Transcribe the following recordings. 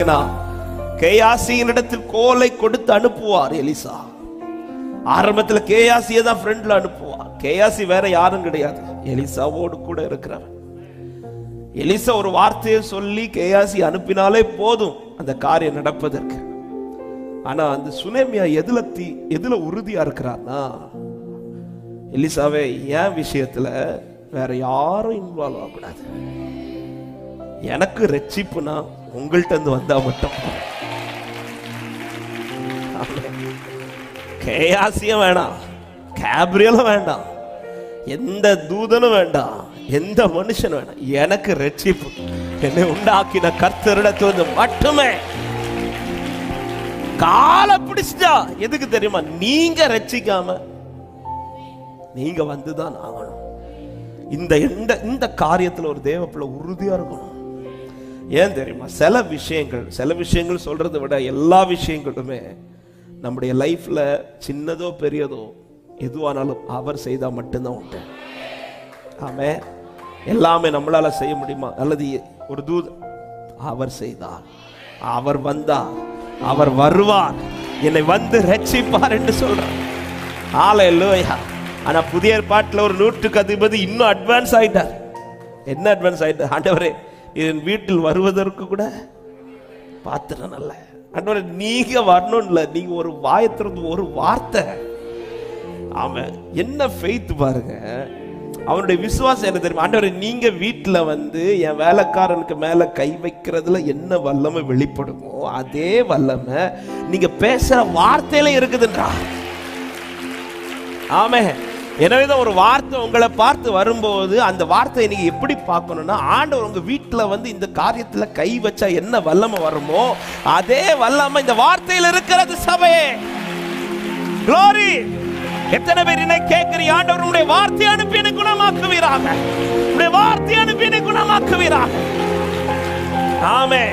கேயாசியின் இடத்தில் கோலை கொடுத்து அனுப்புவார் எலிசா. ஆரம்பத்துல கேயாசியை தான் ஃப்ரெண்ட்ல அனுப்புவார். கேயாசி வேற யாரும் கிடையாது. எலிசாவோடு கூட இருக்கிறார் எலிசா ஒரு வார்த்தையை சொல்லி கேயாசி அனுப்பினாலே போதும். அந்த காரியம் நடப்பதற்கு. ஆனா அந்த சுனேமியா எதுல தீ எதுல உறுதியா இருக்கிறான்னா எலிசாவே என் விஷயத்துல வேற யாரும் இன்வால்வ் ஆகக்கூடாது. எனக்கு ரட்சிப்புனா உங்கள்கிட்ட இருந்து வந்தா மட்டும். கேயாசியம் வேணாம் கேப்ரியலும் வேண்டாம் எந்த தூதனும் வேண்டாம் எந்த மனுஷன் வேண்டாம். எனக்கு ரட்சிப்பு என்னை உண்டாக்கின கர்த்தரிடத்து மட்டுமே. காலை பிடிச்சிட்டா எதுக்கு தெரியுமா? நீங்க ரட்சிக்காம நீங்க வந்துதான் ஆகணும். இந்த இந்த இந்த காரியத்துல ஒரு தேவப்புல உறுதியா இருக்கணும். ஏன் தெரியுமா? சில விஷயங்கள் சில விஷயங்கள் சொல்றதை விட எல்லா விஷயங்களுமே நம்முடைய லைஃப்ல சின்னதோ பெரியதோ எதுவானாலும் அவர் செய்தால் மட்டும்தான் உண்டு. ஆமே. எல்லாமே நம்மளால செய்ய முடியுமா? அல்லது ஒரு தூத் அவர் செய்தார். அவர் வந்தார். அவர் வருவார். என்னை வந்து ரட்சிப்பார் என்று சொல்றார். ஹalleluya ஆனா புதிய பாட்டில் ஒரு நூற்றுக்கு அதிபதி இன்னும் அட்வான்ஸ் ஆயிட்டார். என்ன அட்வான்ஸ் ஆயிட்டார்? ஆண்டவரே என் வீட்டில் வருவதற்கு கூட பாத்திரம் அல்ல. ஆண்டவரே நீங்க வரணும் இல்ல. நீங்க ஒரு வாயத்திறந்து ஒரு வார்த்தை. அவன் என்ன ஃபெய்த் பாருங்க. அவனுடைய விசுவாசம் என்ன தெரியுமா? ஆண்டவரே நீங்க வீட்டில் வந்து என் வேலைக்காரனுக்கு மேல கை வைக்கிறதுல என்ன வல்லமை வெளிப்படுமோ அதே வல்லமை நீங்க பேசுற வார்த்தையில இருக்குதுன்றா. ஆமே. எனவேதான் ஒரு வார்த்தை உங்களை பார்த்து வரும்போது அந்த வார்த்தையை நீங்க எப்படி பார்க்கணும்னா ஆண்டவர் உங்க வீட்டில் வந்து இந்த காரியத்தில் கை வச்சா என்ன வல்லமை வருமோ அதே வல்லமை இந்த வார்த்தையில் இருக்கிறது சபையே. Glory! எத்தனை பேர் என்ன கேட்கிறீ ஆண்டவர் உடைய வார்த்தை அனுப்பி என்னை குணமாக்குவீராக. உடைய வார்த்தை அனுப்பி என்னை குணமாக்குவீராக. ஆமே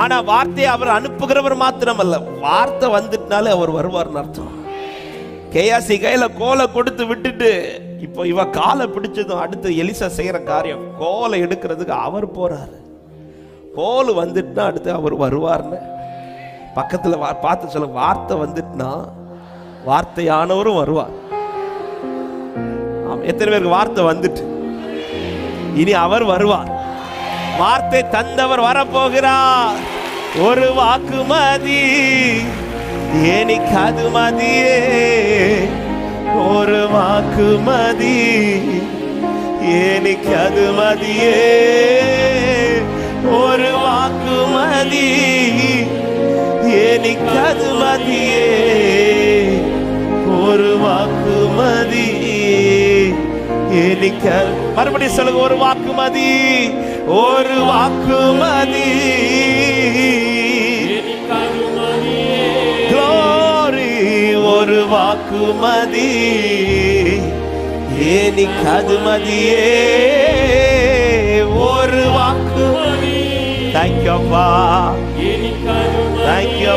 ஆனா வார்த்தையை அவர் அனுப்புகிறவர் மாத்திரம் அல்ல வார்த்தை வந்துட்டாலே அவர் வருவார்னு அர்த்தம். கேயாசி கையில கோலை கொடுத்து விட்டுட்டு இப்போ இவ காலை பிடிச்சதும் அடுத்து எலிசா செய்யற காரியம் கோலை எடுக்கிறதுக்கு அவர் போறாரு. கோல் வந்துட்டுனா அடுத்து அவர் வருவார்னு. பக்கத்துல பார்த்து சொல்ல வார்த்தை வந்துட்டுனா வார்த்தையானவரும் வருவார். எத்தனை பேருக்கு வார்த்தை வந்துட்டு? இனி அவர் வருவார். வார்த்தை தந்தவர் வரப்போகிறார். ஒரு வாக்குமதி மதி எனக்கு அது மதியே ஒரு வாக்கு மதி. எனக்கு அது மதியே ஒரு வாக்கு மதி. எனக்கு அது மதியே ஒரு வாக்கு மதி. எனக்கு மறுபடியும் சொல்லுங்க ஒரு வாக்கு மதி. ஒரு வாக்கு மதி ஏனிக்கு அது மதியே ஒரு வாக்கு. தேங்க்யூ அப்பா. தேங்க்யூ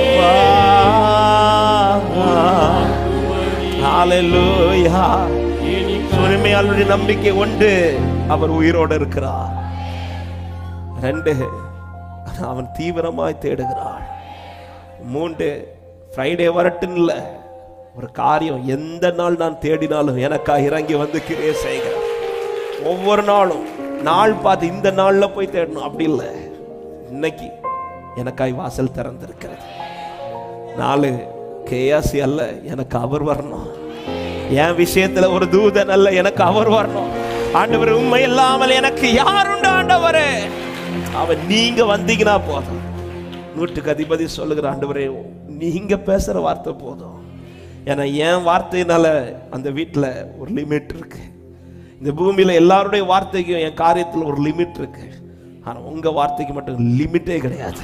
ஹalleluya உரிமையாளருடைய நம்பிக்கை உண்டு. அவர் உயிரோடு இருக்கிறார். ரெண்டு அவன் தீவிரமாய் தேடுகிறாள். மூன்று ஃப்ரைடே வரட்டும் இல்லை ஒரு காரியம் எந்த நாள் நான் தேடினாலும் எனக்காக இறங்கி வந்து கிரியை செய்கிறேன் ஒவ்வொரு நாளும் நாள் பார்த்து இந்த நாளில் போய் தேடணும். அப்படி இல்லை. இன்னைக்கு எனக்காய் வாசல் திறந்திருக்கிறது. நாலு கேஆசி அல்ல எனக்கு அவர் வரணும். என் விஷயத்துல ஒரு தூதன் அல்ல எனக்கு அவர் வரணும். ஆண்டவர் உண்மை இல்லாமல் எனக்கு யாருண்டு ஆண்டவர்? அவன் நீங்க வந்தீங்கன்னா போதும். நூற்றுக்கு அதிபதி சொல்லுகிற ஆண்டவரே நீங்க பேசுற வார்த்தை போதும். ஏன்னா என் வார்த்தையினால அந்த வீட்டில் ஒரு லிமிட் இருக்கு. இந்த பூமியில் எல்லாருடைய வார்த்தைக்கும் என் காரியத்தில் ஒரு லிமிட் இருக்கு. ஆனால் உங்கள் வார்த்தைக்கு மட்டும் லிமிட்டே கிடையாது.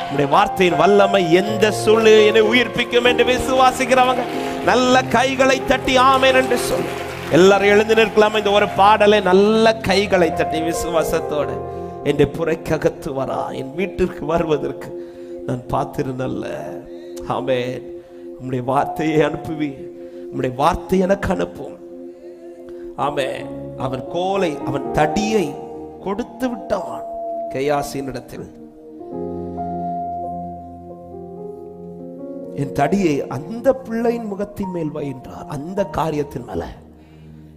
உங்களுடைய வார்த்தையின் வல்லமை எந்த சூழ்நிலை என்னை உயிர்ப்பிக்கும் என்று விசுவாசிக்கிறவங்க நல்ல கைகளை தட்டி ஆமேன் என்று சொல்லு. எல்லாரும் எழுந்து நிற்கலாமா? இந்த ஒரு பாடலை நல்ல கைகளை தட்டி விசுவாசத்தோடு என்னை புறைக்ககத்து வரா என் வீட்டிற்கு வருவதற்கு நான் பார்த்திருந்தல்ல. ஆமேன். உம்முடைய வார்த்தையை அனுப்புவி உம்முடைய வார்த்தை எனக்கு அனுப்பும். ஆமே அவன் கோலை அவன் தடியை கொடுத்து விட்டான். கையாசின் இடத்தில். என் தடியை அந்த பிள்ளையின் முகத்தின் மேல் வை என்றார். அந்த காரியத்தின் மேல.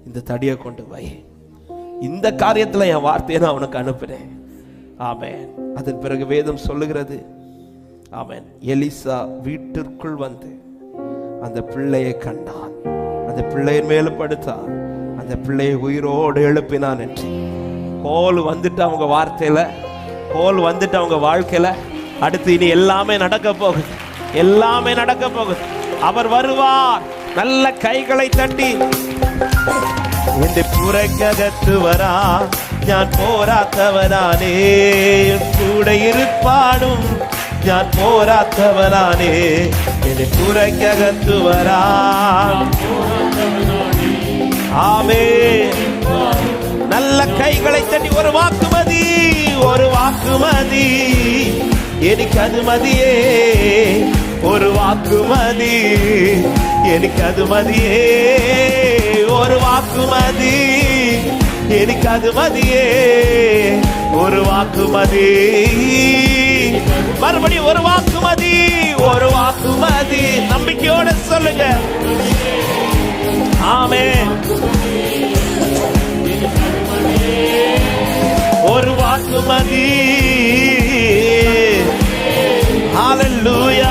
இந்த தடியை கொண்டு வை. இந்த காரியத்துல என் வார்த்தையை நான் அவனுக்கு அனுப்புறேன். ஆமேன். அதன் பிறகு வேதம் சொல்லுகிறது. ஆமேன். எலிசா வீட்டிற்குள் வந்து அந்த பிள்ளையை கண்டான் அந்த பிள்ளையின் மேல படுத்தான் அந்த பிள்ளையை உயிரோடு எழுப்பினான் என்று கோல் வந்துட்டு அவங்க வார்த்தையில கோல் வந்துட்டு அவங்க வாழ்க்கையில அடுத்து இனி எல்லாமே நடக்க போகுது எல்லாமே நடக்க போகுது அவர் வருவார் நல்ல கைகளை தட்டி എന്റെ പുറക്കകത്ത് വരാ ഞാൻ പോരാത്തവനാനേ കൂടെ ഇരുപ്പാടും ഞാൻ പോരാത്തവനാനേ എന്നെ പുറയ്ക്കകത്തുവരാൻ ആമേ നല്ല കൈകളെ തട്ടി ഒരു വാക്കുമതി ഒരു വാക്കുമതി എനിക്കത് മതിയേ ഒരു വാക്കുമതി എനിക്കത് മതിയേ ഒരു വാക്കുമതി എനിക്കത് മതിയേ ഒരു വാക്കുമതി மறுபடியும் ஒரு வாக்கு மதி ஒரு வாக்கு மதி நம்பிக்கையோட சொல்லுங்க ஆமென் ஒரு வாக்கு மதி ഹല്ലേലൂയ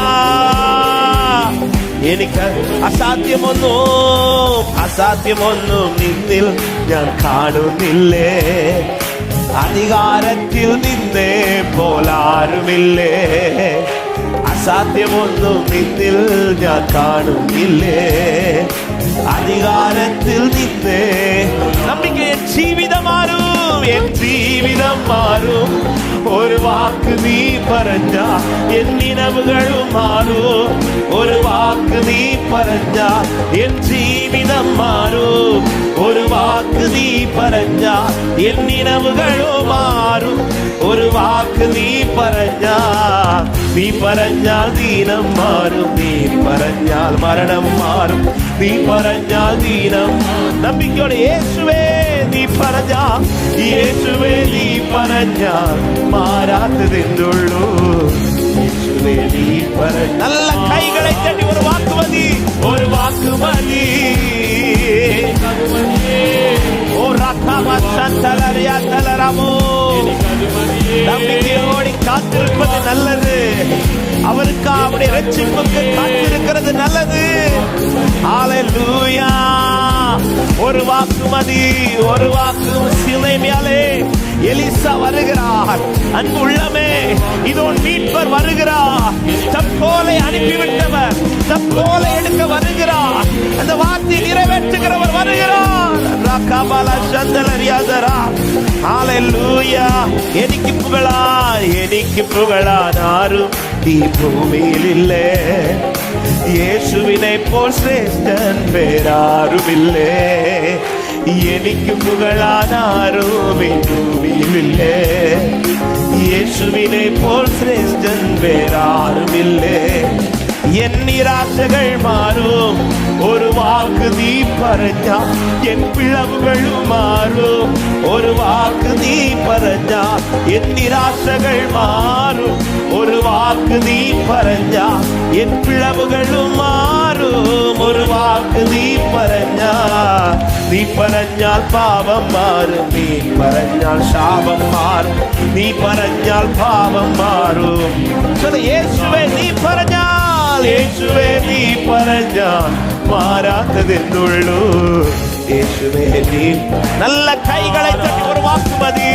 എനിക്ക് അസാധ്യമൊന്നും അസാധ്യമൊന്നും നിന്നിൽ ഞാൻ കാണുന്നില്ലേ അധികാരത്തിൽ നിന്നേ പോലാരുമില്ലേ? അസാധ്യമൊന്നും നിന്നിൽ ഞാൻ കാണുന്നില്ലേ? അധികാരത്തിൽ നിന്നേ മാറും ഒരു വാക്ക് നീ പറഞ്ഞ എൻ നിലവുകളും മാറും. ഒരു വാക്ക് നീ പറഞ്ഞ എൻ ജീവിതം മാറും. ഒരു വാക്ക് നീ പറഞ്ഞ എൻ നിലവുകളും മാറും. ഒരു വാക്ക് നീ പറഞ്ഞ നീ പറഞ്ഞാൽ ദീനം മാറും. നീ പറഞ്ഞാൽ മരണം മാറും. നീ പറഞ്ഞാൽ ദീനം നമ്പിക്കോടെ. യേശുവേ. നീ പറഞ്ഞ യേശുവേ നീ പറഞ്ഞാൽ മാറാത്തതെന്തുള്ളൂ യേശുവേ നീ പറഞ്ഞ നല്ല കൈകളെ തട്ടി ഒരു വാക്ക് മതി ഒരു വാക്ക് മതി ഓ റക്കാമോ நம்பிக்கையோடு காத்திருப்பது நல்லது அவருக்கு அவருடைய ரட்சிப்புக்கு காத்திருக்கிறது நல்லது ஹalleluya ஒரு வாக்குமதி ஒரு வாக்கு எலிசா வருகிறார். அன்பு உள்ளமே இதோ மீட்பர் வருகிறார். தப்போலை அனுப்பிவிட்டவர் தப்போலை எடுக்க வருகிறார். அந்த வார்த்தை நிறைவேற்றுகிறவர் வருகிறார். ராக்காபால சந்தல் அறியாதரா ஹalleluya. எனக்கு புகழா எனக்கு புகழா நாரும் தீ பூமியில் இல்லை യേശുവിനെ പോൽ ശ്രേഷ്ഠൻ വേറാരുമില്ലേ എനിക്ക് പുകളാൻ ആരും ഈ ഭൂമിയിലില്ലേ യേശുവിനെ പോൽ ശ്രേഷ്ഠൻ വേറാരുമില്ലേ എൻ നിരാശകൾ മാറും ഒരു വാക്ക് നീ പറഞ്ഞ എൻ പിഴവുകൾ മാറും ഒരു വാക്ക് നീ പറഞ്ഞ എൻ നിരാശകൾ മാറും ഒരു വാക്ക് നീ പറഞ്ഞ എൻ പിഴവുകൾ മാറും. ഒരു വാക്ക് നീ പറഞ്ഞ നീ പറഞ്ഞാൽ പാപം മാറും. നീ പറഞ്ഞാൽ ശാപം മാറും. നീ പറഞ്ഞാൽ പാപം മാറും. യേശുവേ നീ പറഞ്ഞാൽ. യേശുവേ നീ പറഞ്ഞാൽ മാറാത്തതെന്നുള്ളൂ. യേശുവേ നീ. നല്ല കൈകളെ ഒരു വാക്കുമതി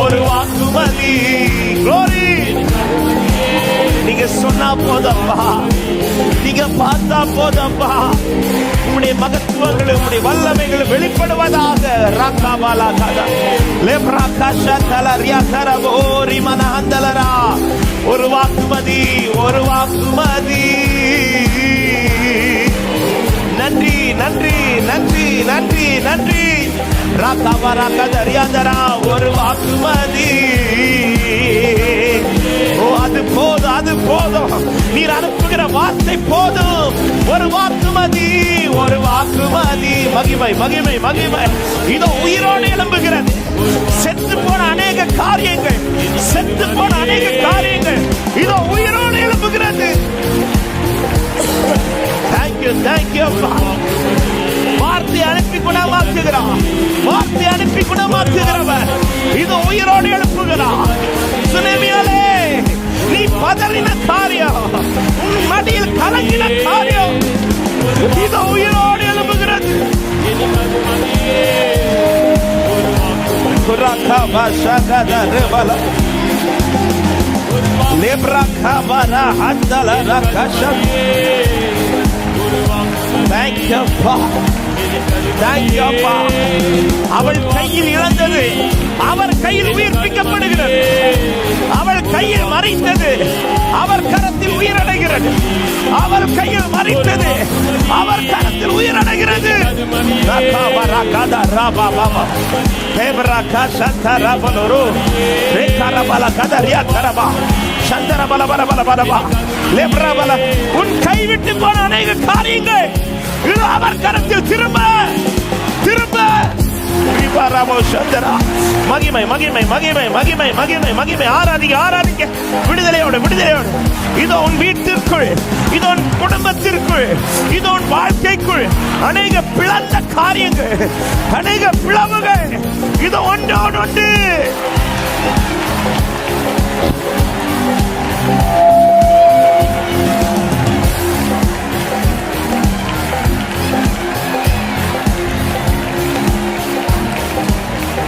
ഒരു വാക്കുമതി சொன்னா போதப்பா நீங்க பார்த்தா போதப்பா உம்முடைய மகத்துவங்கள் உம்முடைய வல்லமைகள் வெளிப்படுவதாக. ராக்காபாலா கதா. லெப்ரா காஷா தல ரியா தரபோ ரிமன அந்தலரா ஒரு வாக்குமதி ஒரு வாக்குமதி நன்றி நன்றி நன்றி நன்றி நன்றி. ராக்காபாரா கதா ரியாதரா ஒரு வாக்குமதி ஓ அது போதும் அது போதும். நீர் அனுப்புகிற வார்த்தை போதும். ஒரு வாக்குமதி ஒரு வாக்குமதி மகிமை மகிமை மகிமை. இதோ உயிரோடு எழும்புகிறது. செத்து போன அநேக காரியங்கள் செத்து போன அநேக காரியங்கள். இதோ உயிரோடு எழும்புகிறது. தேங்க்யூ அப்பா. வார்த்தை அனுப்பி குணமாக்குகிறார் வார்த்தை அனுப்பி குணமாக்குகிறவர் இது உயிரோடு எழுப்புகிறார் சுனமியாலே பதறின காரியம். உன் மடியில் கலங்கின காரியம். இது உயிரோடு எழுப்புகிறது Thank you, Father. Thank you, அப்பா. அவள் கையில் இழந்தது. அவர் கையில் உயிர்ப்பிக்கப்படுகிறது. அவள் கையில் மறைத்தது. அவர் கரத்தில் உயிரடைகிறது. அவர் கையில் மறைத்தது. அவர் கரத்தில் உயிரடைகிறது. பல பல பல பலபா உன் கைவிட்டு போன அநேக காரியங்கள். அவர் கரத்தில் திரும்ப. மகிமை மகிமை மகிமை மகிமை மகிமை மகிமை. ஆராதிக்க ஆராதிக்க. விடுதலையோடு விடுதலையோடு. இதோ உன் வீட்டிற்குள் இதோ உன் குடும்பத்திற்குள் இதோ உன் வாழ்க்கைக்குள் அநேக பிளந்த காரியங்கள் அநேக பிளவுகள். இதோ ஒன்றோடு ஒன்று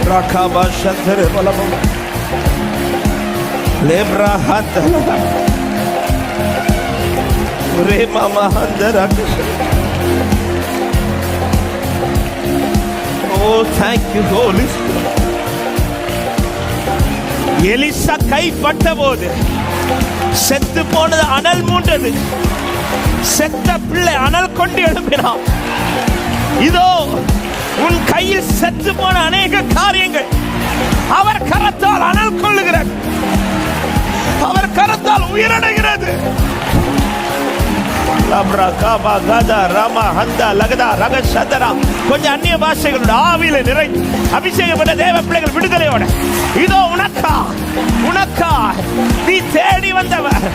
Rakaba Shantere Balabam Lebra Handala Rema Mahandara Oh, thank you, Holy Spirit. Elisha கைப்பட்ட போது செத்து போனது அனல் மூண்டது செத்த பிள்ளை அனல் கொண்டு எழுப்பினான் இதோ உன் கையில் செத்து போன அநேக காரியங்கள். அவர் கரத்தால் அனல் கொள்ளுகிறார் அவர் கரத்தால் உயிரடைகிறது. கொஞ்சம் அந்நிய பாஷைகளோட ஆவியில நிறை அபிஷேகப்பட்ட தேவ பிள்ளைகள் விடுதலையோட. இதோ உனக்கா உனக்கா நீ தேடி வந்தவர்.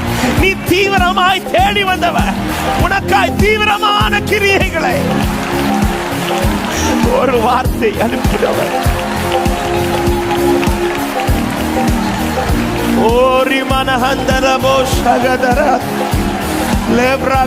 நீ தீவிரமாய் தேடி வந்தவர். உனக்காய் தீவிரமான கிரியைகளை ஒரு வார்த்தை அனுப்பினவர் ஓரி மனஹந்தரபோ சகதர லேப்ரா